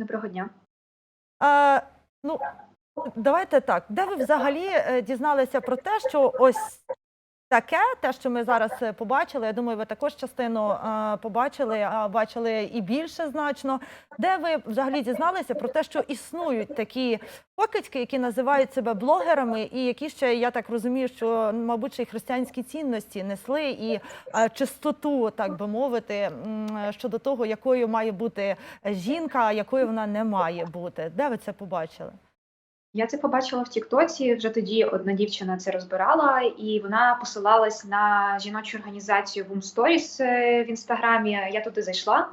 Доброго дня. А, ну, давайте так. Де ви взагалі е, дізналися про те, що ось таке, те, що ми зараз е, побачили, я думаю, ви також частину е, побачили, а бачили і більше значно. Де ви взагалі дізналися про те, що існують такі покидьки, які називають себе блогерами, і які ще, я так розумію, що, мабуть, ще й християнські цінності несли і е, чистоту, так би мовити, щодо того, якою має бути жінка, а якою вона не має бути. Де ви це побачили? Я це побачила в Тіктоці. Вже тоді одна дівчина це розбирала, і вона посилалась на жіночу організацію Stories е, в інстаграмі. Я туди зайшла,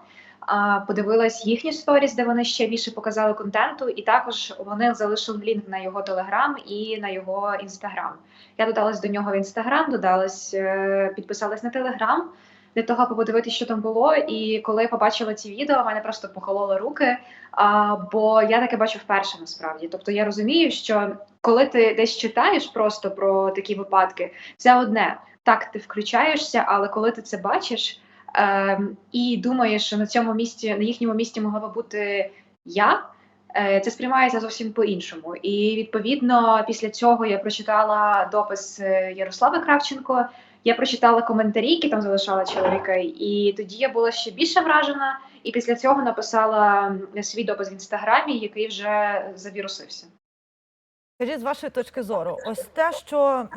подивилась їхні сторіс, де вони ще більше показали контенту, і також вони залишили лінк на його телеграм і на його інстаграм. Я додалась до нього в інстаграм, додалась, е, підписалась на телеграм. Для того, аби подивитися, що там було, і коли я побачила ці відео, мене просто похололи руки. А, бо я таке бачу вперше насправді. Тобто я розумію, що коли ти десь читаєш просто про такі випадки, це одне. Так, ти включаєшся, але коли ти це бачиш ем, і думаєш, що на цьому місці, на їхньому місці могла би бути я. е, Це сприймається зовсім по-іншому, і відповідно після цього я прочитала допис е, Ярослави Кравченко. Я прочитала коментарі, які там залишали чоловіки, і тоді я була ще більше вражена. І після цього написала свій допис в інстаграмі, який вже завірусився. Скажіть, з вашої точки зору, ось те, що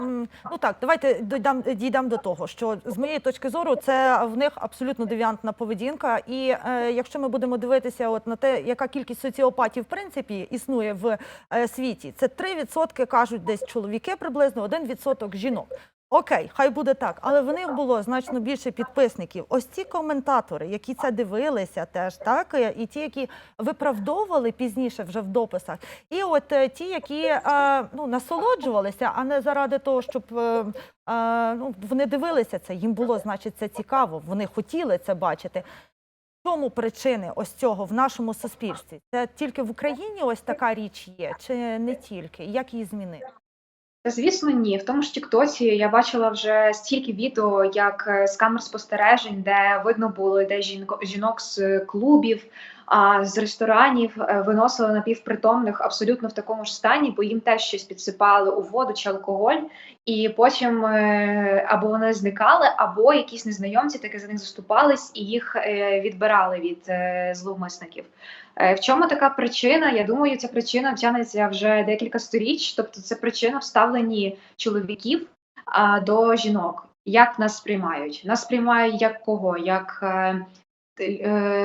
ну так, давайте дійдемо дійдемо до того, що з моєї точки зору це в них абсолютно девіантна поведінка. І е, якщо ми будемо дивитися, от на те, яка кількість соціопатів в принципі існує в е, світі, це 3% кажуть десь чоловіки приблизно, 1% жінок. Окей, хай буде так, але в них було значно більше підписників. Ось ці коментатори, які це дивилися, теж так е, і ті, які виправдовували пізніше вже в дописах, і от е, ті, які е, ну насолоджувалися, а не заради того, щоб ну вони дивилися це. Їм було, значить, це цікаво. Вони хотіли це бачити. Чому причини ось цього в нашому суспільстві? Це тільки в Україні ось така річ є, чи не тільки? Як її змінити? Звісно, ні. В тому ж Тіктоці я бачила вже стільки відео, як е, з камер спостережень, де видно було, де жінко жінок з е, клубів, а з ресторанів е, виносили напівпритомних абсолютно в такому ж стані, бо їм теж щось підсипали у воду чи алкоголь, і потім е, або вони зникали, або якісь незнайомці таки за них заступались і їх е, відбирали від зловмисників. В чому така причина? Я думаю, ця причина тягнеться вже декілька сторіч. Тобто, це причина в ставленні чоловіків до жінок. Як нас сприймають? Нас сприймають як кого? Як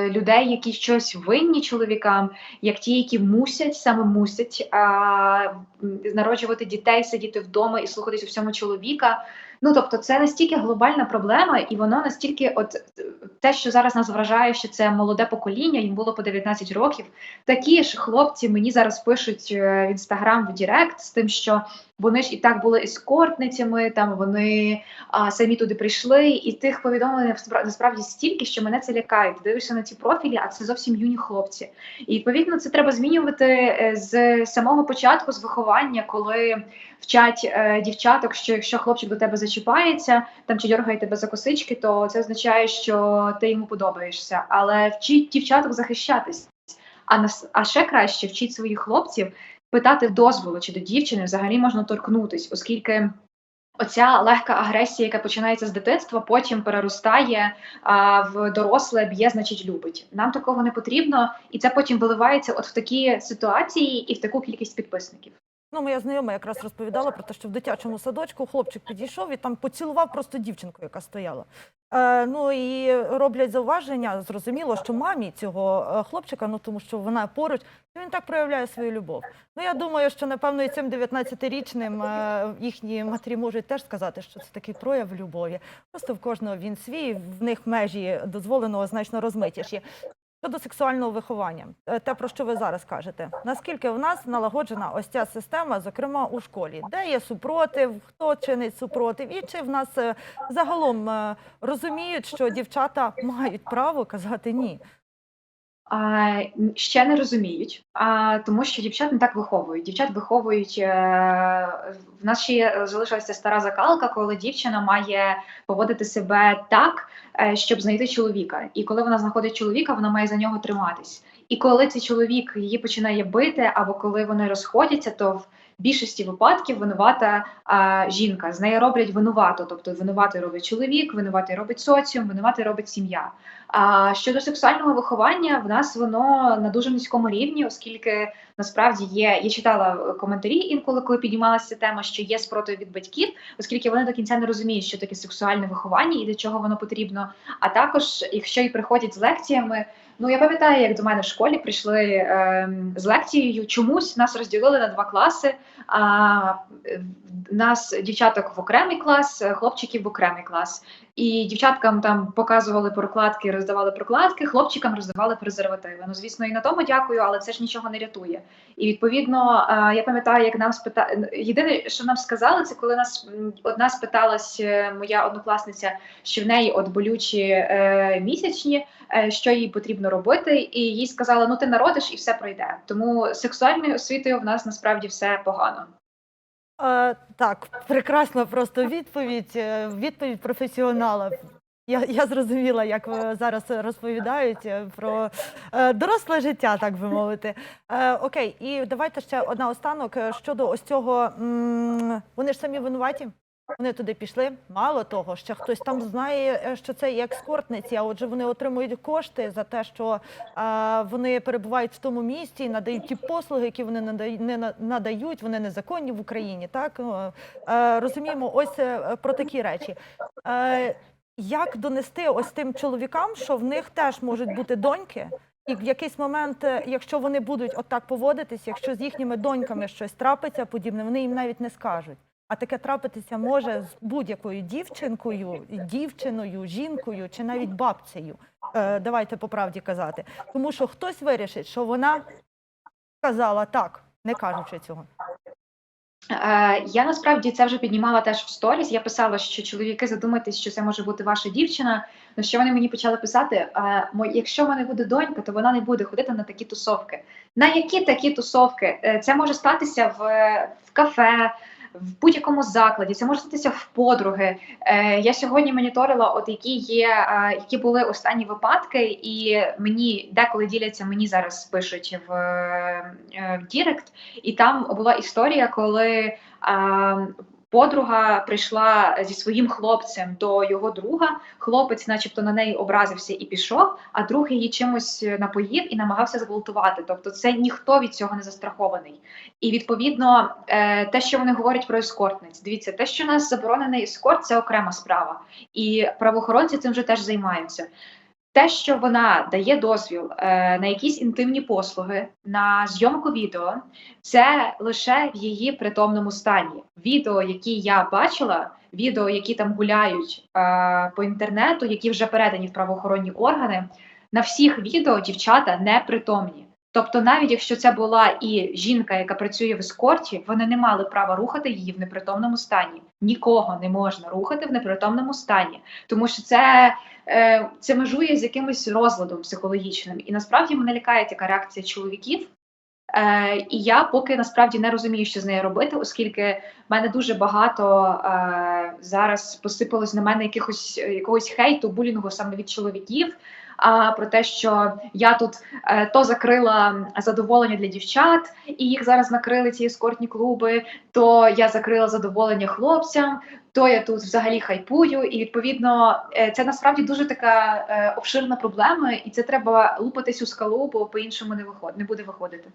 людей, які щось винні чоловікам, як ті, які мусять саме мусять а, народжувати дітей, сидіти вдома і слухатись у всьому чоловіка. Ну тобто, це настільки глобальна проблема, і воно настільки, от е, те, що зараз нас вражає, що це молоде покоління, їм було по 19 років. Такі ж хлопці мені зараз пишуть е, в інстаграм в Дірект з тим, що вони ж і так були ескортницями, там вони а, самі туди прийшли, і тих повідомлень насправді стільки, що мене це лякає. Ти дивишся на ці профілі, а це зовсім юні хлопці. І відповідно це треба змінювати е, з самого початку, з виховання, коли вчать е, дівчаток, що якщо хлопчик до тебе зачіпається, там чи дергає тебе за косички, то це означає, що ти йому подобаєшся. Але вчіть дівчаток захищатись. А нас, а ще краще вчіть своїх хлопців питати дозволу, чи до дівчини взагалі можна торкнутись, оскільки. Оця легка агресія, яка починається з дитинства, потім переростає а, в доросле, б'є, значить, любить. Нам такого не потрібно, і це потім виливається от в такі ситуації і в таку кількість підписників. Ну, моя знайома якраз розповідала про те, що в дитячому садочку хлопчик підійшов і там поцілував просто дівчинку, яка стояла. Е, ну і роблять зауваження, зрозуміло, що мамі цього е, хлопчика, ну тому що вона поруч, він так проявляє свою любов. Ну я думаю, що напевно і цим 19-річним е, їхні матері можуть теж сказати, що це такий прояв любові. Просто в кожного він свій, в них межі дозволеного значно розмитіші. Щодо сексуального виховання, е, те про що ви зараз кажете, наскільки в нас налагоджена ось ця система, зокрема у школі, де є супротив, хто чинить супротив, і чи в нас е, загалом е, розуміють, що дівчата мають право казати ні? Ще не розуміють, а, тому що дівчат не так виховують. Дівчат виховують е, в нас ще залишилася стара закалка, коли дівчина має поводити себе так, е, щоб знайти чоловіка. І коли вона знаходить чоловіка, вона має за нього триматись. І коли цей чоловік її починає бити, або коли вони розходяться, то більшості випадків винувата а, жінка. З неї роблять винувато, тобто винуватий робить чоловік, винуватий робить соціум, винуватий робить сім'я. А щодо сексуального виховання, в нас воно на дуже низькому рівні, оскільки насправді є. Я читала коментарі інколи, коли піднімалася тема, що є спротив від батьків, оскільки вони до кінця не розуміють, що таке сексуальне виховання і для чого воно потрібно. А також, якщо і приходять з лекціями. Ну, я пам'ятаю, як до мене в школі прийшли е, з лекцією. Чомусь нас розділили на два класи. А нас дівчаток в окремий клас, хлопчиків в окремий клас. І дівчаткам там показували прокладки, роздавали прокладки, хлопчикам роздавали презервативи. Ну, звісно, і на тому дякую, але це ж нічого не рятує. І відповідно, я пам'ятаю, як нам спита... Єдине, що нам сказали, це коли нас одна спиталась, е, моя однокласниця, що в неї от болючі е, місячні, е, що їй потрібно робити, і їй сказали: ну ти народиш і все пройде. Тому сексуальною освітою в нас насправді все погано. Е, так, прекрасна просто відповідь. е, Відповідь професіонала. Я, я зрозуміла, як ви зараз розповідають е, про е, доросле життя, так би мовити. Е, окей, і давайте ще одна останок е, щодо ось цього. м, Вони ж самі винуваті. Вони туди пішли. Мало того, ще хтось там знає, е, що це є екскортниці, а отже, вони отримують кошти за те, що е, вони перебувають в тому місті і надають ті послуги, які вони надають, не надають. Вони незаконні в Україні. Так Ну, е, розуміємо, ось про такі речі. Е, як донести ось тим чоловікам, що в них теж можуть бути доньки, і в якийсь момент, якщо вони будуть отак поводитись, якщо з їхніми доньками щось трапиться подібне, вони їм навіть не скажуть. А таке трапитися може з будь-якою дівчинкою, дівчиною, жінкою чи навіть бабцею. Е, давайте по правді казати. Тому що хтось вирішить, що вона сказала так, не кажучи цього. Е, я насправді це вже піднімала теж в сторіс. Я писала, що чоловіки задумайтесь, що це може бути ваша дівчина. На що вони мені почали писати? Е, мо- якщо в мене буде донька, то вона не буде ходити на такі тусовки. На які такі тусовки? Це може статися в, в кафе. В будь-якому закладі це може статися в подруги. Е, я сьогодні моніторила, от які є, е, які були останні випадки, і мені деколи діляться, мені зараз пишуть в, е, в Дірект, і там була історія, коли а, подруга прийшла зі своїм хлопцем до його друга. Хлопець, начебто, на неї образився і пішов, а друг її чимось напоїв і намагався зґвалтувати. Тобто, це ніхто від цього не застрахований. І відповідно, е, те, що вони говорять про ескортниць, дивіться, те, що у нас заборонений ескорт, це окрема справа, і правоохоронці цим вже теж займаються. Те, що вона дає дозвіл е, на якісь інтимні послуги, на зйомку відео, це лише в її притомному стані. Відео, які я бачила, відео, які там гуляють е, по інтернету, які вже передані в правоохоронні органи, на всіх відео дівчата непритомні. Тобто, навіть якщо це була і жінка, яка працює в ескорті, вони не мали права рухати її в непритомному стані. Нікого не можна рухати в непритомному стані, тому що це, е, це межує з якимось розладом психологічним. І насправді мене лякає така реакція чоловіків. Е, і я поки насправді не розумію, що з нею робити, оскільки в мене дуже багато е, зараз посипалось на мене якихось якогось хейту, булінгу саме від чоловіків. А про те, що я тут е, то закрила задоволення для дівчат, і їх зараз накрили ці ескортні клуби, то я закрила задоволення хлопцям, то я тут взагалі хайпую. І відповідно е, це насправді дуже така е, обширна проблема, і це треба лупатись у скалу, бо по іншому не виход не буде виходити.